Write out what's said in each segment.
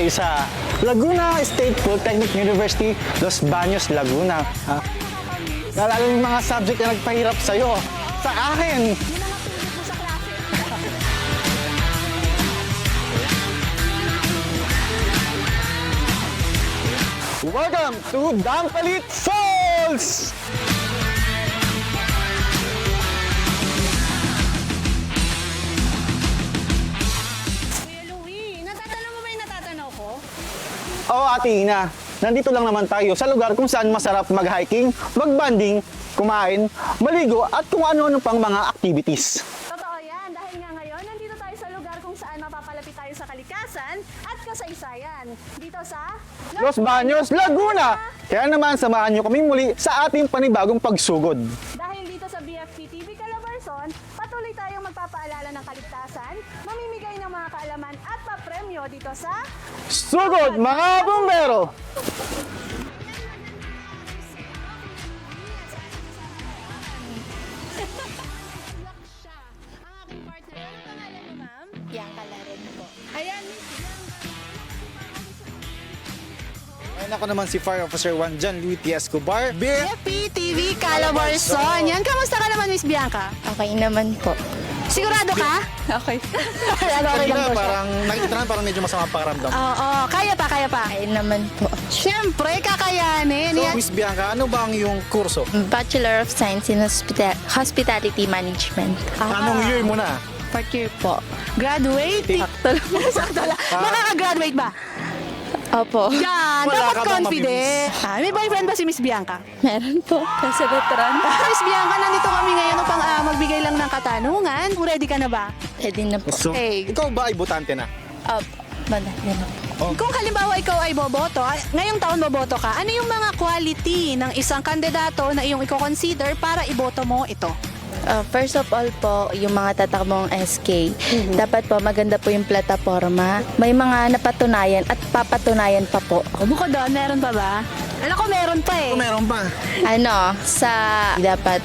tayo sa Laguna State Polytechnic University, Los Baños, Laguna. Ha? Naalala mo yung mga subject na nagpahirap sa'yo. Sa akin, Welcome to Dampalit Falls! Oo, Ate Ina. Nandito lang naman tayo sa lugar kung saan masarap mag-hiking, mag-banding, kumain, maligo at kung ano-ano pang mga activities. Totoo yan, dahil nga ngayon, nandito tayo sa lugar kung saan mapapalapit tayo sa kalikasan at kasaysayan. Dito sa Los Baños, Laguna! Kaya naman, samahan nyo kami muli sa ating panibagong pagsugod. Dahil dito sa BFP TV Calabarzon, patuloy tayong magpapaalala ng kaligtasan, mamimigay ng mga kaalaman at papremyo dito sa Sugod, mga bumbero! Bianca Laren po. Ayan, Ayun ako naman si Fire Officer 1 John Louis T. Escobar. BFP TV Calabarzon. Yan, kamusta ka naman, Miss Bianca? Okay naman po. Sigurado ka? Okay. Ano, okay lang po siya. parang nakikita na parang medyo masama pakiramdam. Oo, kaya pa, kaya pa. Okay naman po. Siyempre, kakayanin. So, Yan. Miss Bianca, ano ba ang iyong kurso? Bachelor of Science in Hospita- Hospitality Management. Anong year mo na? Fourth year po. Graduate. Sakto lang. Sakto lang. Makaka-graduate ba? Opo. Yan, Wala dapat ka bang confident. Ah, may boyfriend ba si Miss Bianca? Meron po. Kasi veteran. Miss Bianca, nandito kami ngayon upang ah, magbigay lang ng katanungan. Ready ka na ba? Pwede na po. So, Okay. ikaw ba ay botante na? Opo. Madali na po. Kung halimbawa ikaw ay boboto, ah, ngayong taon boboto ka, ano yung mga quality ng isang kandidato na iyong i-consider para iboto mo ito? Uh, first of all po, yung mga tatakbong SK, dapat po maganda po yung plataforma. May mga napatunayan at papatunayan pa po. O, bukod doon, meron pa ba? Alam ko meron pa eh. meron pa. Ano, sa dapat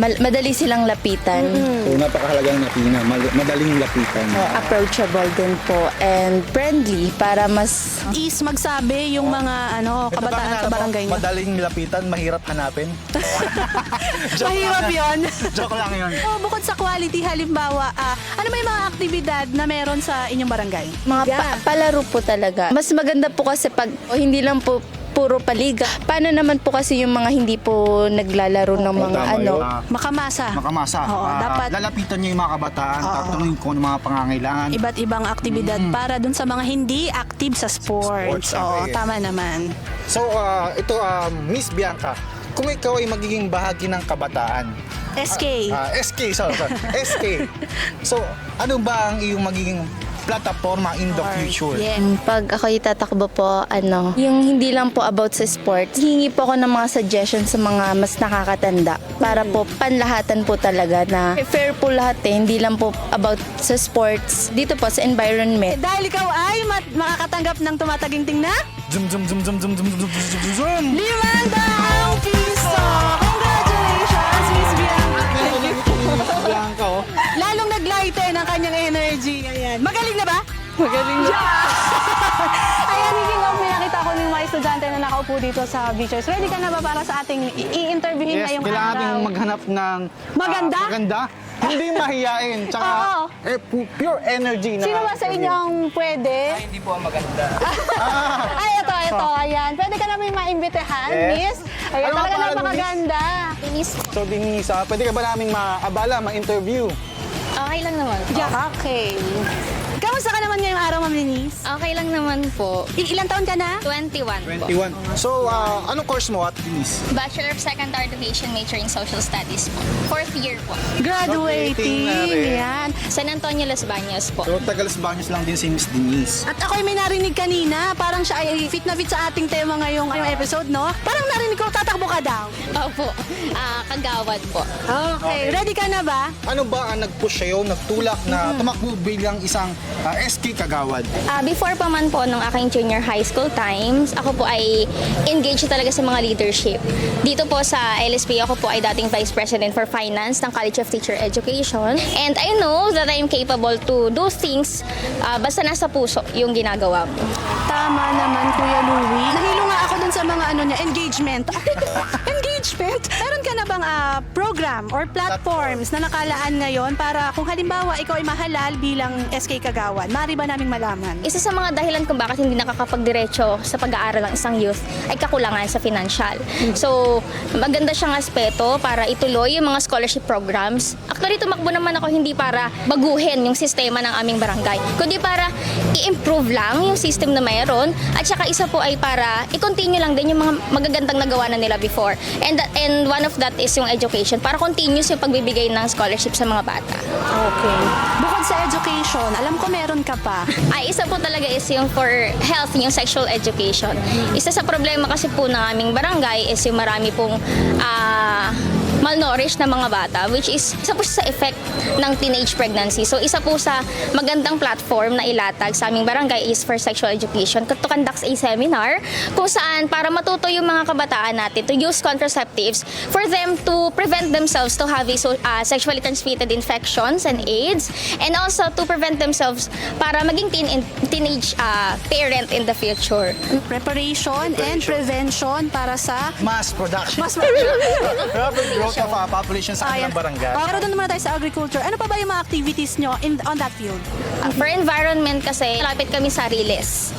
mal- madali silang lapitan. So, napakahalagang napina, madaling lapitan. approachable din po and friendly para mas Is magsabi yung mga ano kabataan sa barangay niyo. Madaling lapitan, mahirap hanapin. Mahirap yun. Joke lang yun. Oh, bukod sa quality, halimbawa, ah, ano yung mga aktibidad na meron sa inyong barangay? mga pa- palaro po talaga. Mas maganda po kasi pag o hindi lang po puro paliga. Paano naman po kasi yung mga hindi po naglalaro ng mga tama ano? yun. Ah, Makamasa. Makamasa. Oo, Ah, dapat Lalapitan niyo yung mga kabataan, tatanungin kung ano mga pangangailangan. iba't ibang aktibidad para dun sa mga hindi active sa sports. Sports, Oo, okay. tama naman. So, ah, ito, ah, Miss Bianca, kung ikaw ay magiging bahagi ng kabataan, SK. Ah, SK, sorry, sorry. SK. So, ano ba ang iyong magiging plataforma in the future? Yeah. Pag ako itatakbo po, ano, yung hindi lang po about sa sports, hingi po ako ng mga suggestions sa mga mas nakakatanda para po panlahatan po talaga na fair po lahat eh, hindi lang po about sa sports, dito po sa environment. Dahil ikaw ay mat- makakatanggap ng tumataginting na Zoom, zoom, zoom, zoom, zoom, zoom, zoom, zoom, zoom, zoom. limang daang piso! Magaling na. Ayan, higing off, may nakita ko ng mga estudyante na nakaupo dito sa beaches. Ready ka na ba para sa ating i-interviewin Yes, ngayong kailangan araw? nating maghanap ng Maganda? ah, maganda. Hindi mahiyain. Tsaka Oo. eh, pu- pure energy na. Sino ba sa inyo ang pwede? Ay, hindi po ang maganda. Ay, ito, ito. Ayan. Pwede ka namin maimbitehan, Yes. miss. Ayan, Ano ang talaga pangalan mo, napakaganda. So, Denise, ah, pwede ka ba naming maabala, ma-interview? Okay lang naman. Yeah. Okay. Kamusta ka naman ngayong araw, Ma'am Denise? Okay lang naman po. I- ilang taon ka na? 21 po. 21. So, ah, anong course mo at Denise? Bachelor of Secondary Education, major in Social Studies po. Fourth year po. Graduating. Graduating na rin. Ayan. San Antonio, Los Baños po. So, Tagalas Baños lang din si Miss Denise. At ako ay may narinig kanina, parang siya ay fit na fit sa ating tema ngayong ngayong episode, no? Parang narinig ko, tatakbo ka daw. Opo. Ah, kagawad po. Okay. Ready ka na ba? Ano ba ang nag-push sa'yo, nagtulak na tumakbo bilang isang ah, sa SK Kagawad? Ah, before pa man po nung aking junior high school times, ako po ay engaged talaga sa mga leadership. Dito po sa LSP, ako po ay dating Vice President for Finance ng College of Teacher Education. And I know that I am capable to do things ah, basta nasa puso yung ginagawa mo. Tama naman, Kuya Louie. Nahilo nga ako dun sa mga ano niya, engagement. engagement? Meron ka na bang ah, program or platforms na nakalaan ngayon para kung halimbawa ikaw ay mahalal bilang SK Kagawan, mari ba naming malaman? Isa sa mga dahilan kung bakit hindi nakakapagdiretso sa pag-aaral ng isang youth ay kakulangan sa financial. So, maganda siyang aspeto para ituloy yung mga scholarship programs. Actually, tumakbo naman ako hindi para baguhin yung sistema ng aming barangay, kundi para i-improve lang yung system na mayroon at saka isa po ay para i-continue lang din yung mga magagandang nagawa na nila before. And that, and one of that is yung education para continuous yung pagbibigay ng scholarship sa mga bata. Okay. Bukod sa education, alam ko meron ka pa. Ay, isa po talaga is yung for health, yung sexual education. Isa sa problema kasi po ng aming barangay is yung marami pong ah, malnourished na mga bata which is isa po sa effect ng teenage pregnancy. So isa po sa magandang platform na ilatag sa aming barangay is for sexual education to conduct a seminar kung saan para matuto yung mga kabataan natin to use contraceptives for them to prevent themselves to have a so, ah, sexually transmitted infections and AIDS and also to prevent themselves para maging teen teenage ah, parent in the future. Preparation and prevention para sa Mass production. mas Rapid growth of uh, population sa kanilang barangay. Pero doon naman tayo sa agriculture. Ano pa ba yung mga activities nyo in, on that field? Ah, for environment kasi, lapit kami sa Riles.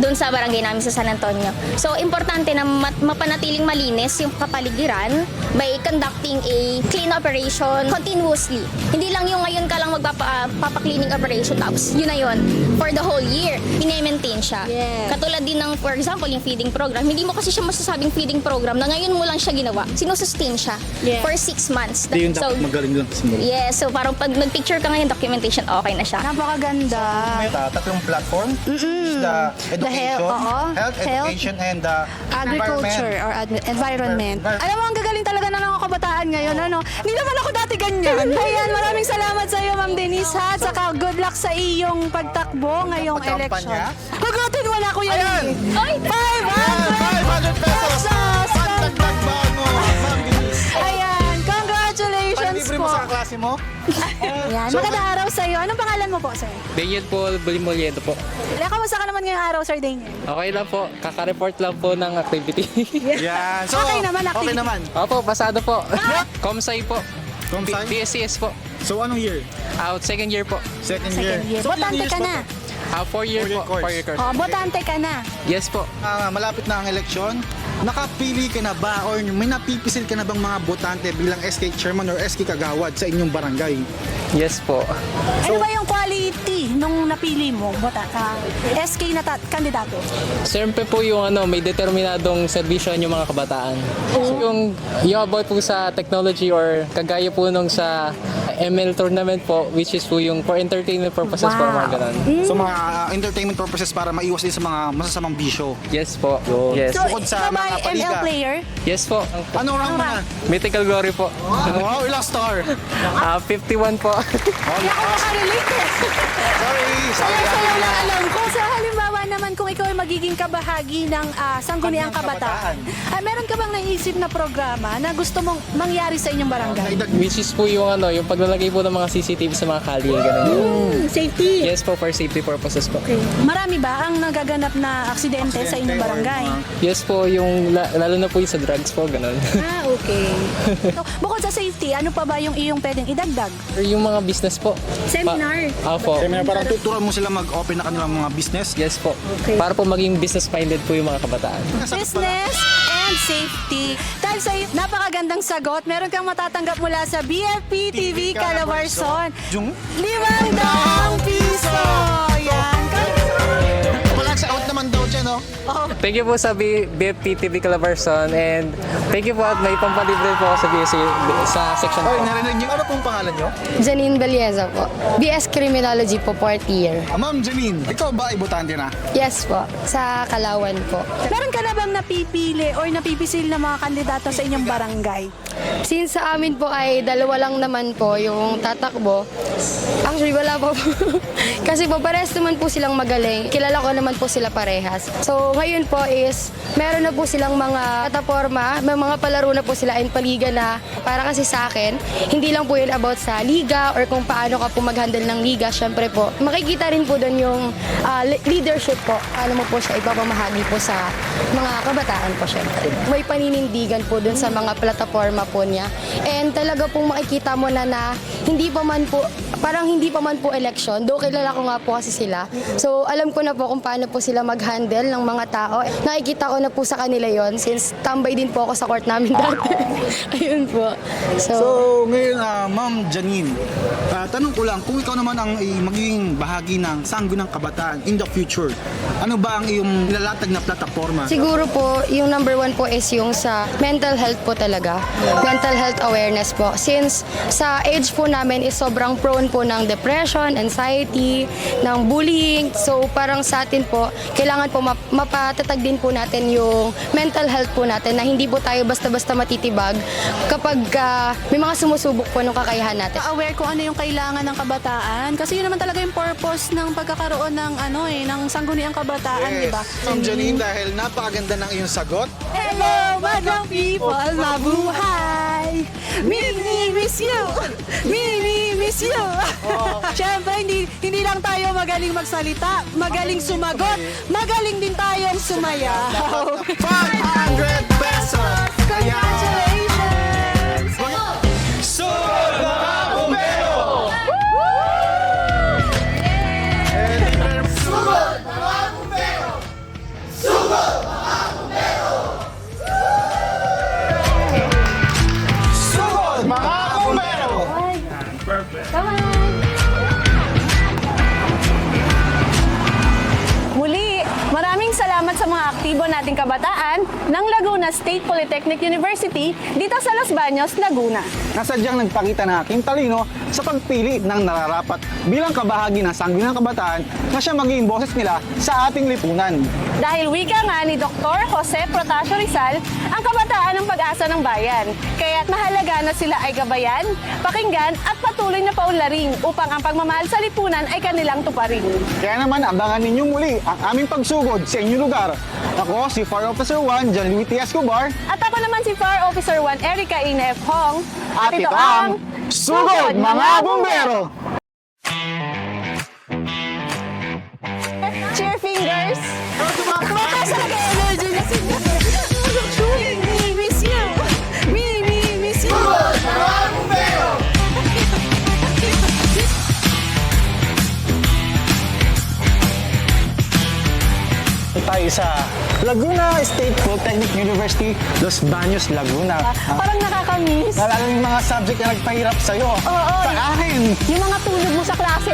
Doon sa barangay namin sa San Antonio. So, importante na mat- mapanatiling malinis yung kapaligiran by conducting a clean operation continuously. Hindi lang yung ngayon ka lang magpapa-cleaning operation tapos yun na yun for the whole year. Pine-maintain siya. Yes. Katulad din ng, for example, yung feeding program. Hindi mo kasi siya masasabing feeding program na ngayon mo lang siya ginawa. Sinusustain siya Yes. For six months. Hindi yung So, dapat magaling doon sa simula. Yes, so parang pag nag-picture ka ngayon, documentation, okay na siya. Napakaganda. May uh, tatlong platform. Is the education, The health, oo. health, Health. education, and the Agriculture environment. or ad- environment. Envir- Alam mo, ang gagaling talaga na ng kabataan ngayon. Ano? Hindi naman ako dati ganyan. Ayan, maraming salamat sa iyo, Ma'am Denise, ha? At saka good luck sa iyong pagtakbo ngayong election. Pagkampanya. Hugutin mo na, Kuya Ayan! Louie. Ay, 500 500 pesos! pesos! Po. mo sa klase mo? Ayan, magandang araw sa iyo. Anong pangalan mo po, sir? Daniel Paul Bulimoliedo po. Kaya kamusta ka naman ngayong araw, Sir Daniel? Okay lang po, kaka-report lang po ng activity. Yan. So, Okay naman, Okay activity. naman. Opo, pasado po. Comsci po. Comsci? B- BSCS po. So, anong year? Out second year po. Second, Second year. So, Botante years ka po na. to? Ah, four year Four-year po. course. Four year course. Oh, botante ka na. Yes po. Ah, malapit na ang eleksyon, nakapili ka na ba or may napipisil ka na bang mga botante bilang SK Chairman or SK Kagawad sa inyong barangay? Yes po. ano ba yung quality nung napili mo, bota ka? SK na ta- kandidato. Siyempre po yung ano, may determinadong serbisyo yung mga kabataan. So, yung, yung about po sa technology or kagaya po nung sa ML tournament po, which is po yung for entertainment purposes po, mga ganun. So, mga ah, entertainment purposes para maiwas din sa mga masasamang bisyo. Yes po. Yes. So, Bukod sa mga paliga. ML player? Yes po. Anong rank mo na? Mythical Glory po. Wow, ilang star? Ah, 51 po. Hindi ako makarelate eh. Sorry, sorry. Kaya sayaw lang alam ko. Sa halimbawa naman kung ikaw ay magiging kabahagi ng ah, sangguniang Kanyang kabataan, ay meron ka bang naisip na programa na gusto mong mangyari sa inyong barangay? Which is po yung ano, yung paglalagay po ng mga CCTV sa mga kalye, ganun. Hmm, safety. Yes po, for safety purposes po. Okay. Marami ba ang nagaganap na aksidente, sa inyong Aksidente barangay? mga- Yes po, yung la- lalo na po yung sa drugs po, ganun. Ah, okay. so, bukod sa safety, ano pa ba yung iyong pwedeng idagdag? Or yung mga business po. Seminar. Pa- Opo. Seminar, parang tuturuan mo sila mag-open na kanilang mga business. Yes po. Okay. Para po maging business-minded po yung mga kabataan. Business and safety. Dahil sa napakagandang sagot, meron kang matatanggap mula sa BFP TV Calabarzon. Jung? Limang daang piso! Thank you po sa B- BFP TV Calabarzon and thank you po at may pampalibre po ako sa BSC sa section Oy, po. narinig niyo. Ano pong pangalan niyo? Janine Belieza po. BS Criminology po, fourth year. Ah, Ma'am Janine, ikaw ba ay botante na? Yes po, sa Kalawan po. Meron ka na bang napipili or napipisil na mga kandidato sa inyong barangay? Since sa amin po ay dalawa lang naman po yung tatakbo, actually wala po. Kasi po parehas naman po silang magaling. Kilala ko naman po sila parehas. So ngayon po is meron na po silang mga plataforma, may mga palaro na po sila and paliga na para kasi sa akin, hindi lang po yun about sa liga or kung paano ka po mag-handle ng liga. Syempre po, makikita rin po doon yung le- leadership po. Ano mo po siya ipapamahagi po sa mga kabataan po syempre. May paninindigan po doon sa mga plataforma po niya. And talaga pong makikita mo na na hindi pa man po, parang hindi pa man po election, do kilala ko nga po kasi sila. So alam ko na po kung paano po sila mag-handle ng mga tao. Nakikita ko na po sa kanila yon since tambay din po ako sa court namin dati. Ayun po. So, ngayon, ah, Ma'am Janine, ah, tanong ko lang, kung ikaw naman ang eh, magiging bahagi ng Sangguniang Kabataan in the future, ano ba ang iyong nilalatag na plataforma? Siguro po, yung number one po is yung sa mental health po talaga. Mental health awareness po. Since sa age po namin is sobrang prone po ng depression, anxiety, ng bullying. So parang sa atin po, kailangan po map- mapatatag din po natin yung mental health po natin na hindi po tayo basta-basta matitibag kapag ah, may mga sumusubok po ng kakayahan natin. aware kung ano yung kailangan ng kabataan kasi yun naman talaga yung purpose ng pagkakaroon ng ano eh ng sangguniang kabataan, di ba? Ma'am Janine, dahil napakaganda ng iyong sagot, Hello, madlang people, mabuhay! Mini miss you! Mini miss you! Siyempre, hindi, hindi lang tayo magaling magsalita, magaling sumagot, magaling din tayong sumayaw. 500 pesos! Congratulations! Nating kabataan ng Laguna State Polytechnic University dito sa Los Baños, Laguna. na sadyang nagpakita ng aking talino sa pagpili ng nararapat bilang kabahagi ng sangguniang kabataan na siya maging boses nila sa ating lipunan. Dahil wika nga ni Dr. Jose Protasio Rizal, ang kabataan ng pag-asa ng bayan. Kaya't mahalaga na sila ay gabayan, pakinggan at patuloy na paunlaring upang ang pagmamahal sa lipunan ay kanilang tuparin. Kaya naman abangan ninyo muli ang aming pagsugod sa inyong lugar. Ako si Fire Officer 1, John Luis T. Escobar, At ako naman si Fire Officer 1 Erica Ine F. Hong. at ito ang Sugod Mga Bumbero! Cheer fingers! Tumataas talaga yung energy niya. Me, miss you! Me, me, miss you! tayo sa Laguna State Polytechnic University, Los Baños, Laguna. Ah, Parang nakakamiss. Naalala mo yung mga subject na nagpahirap sa'yo? Oo. Sa akin! Yung mga tulog mo sa klase.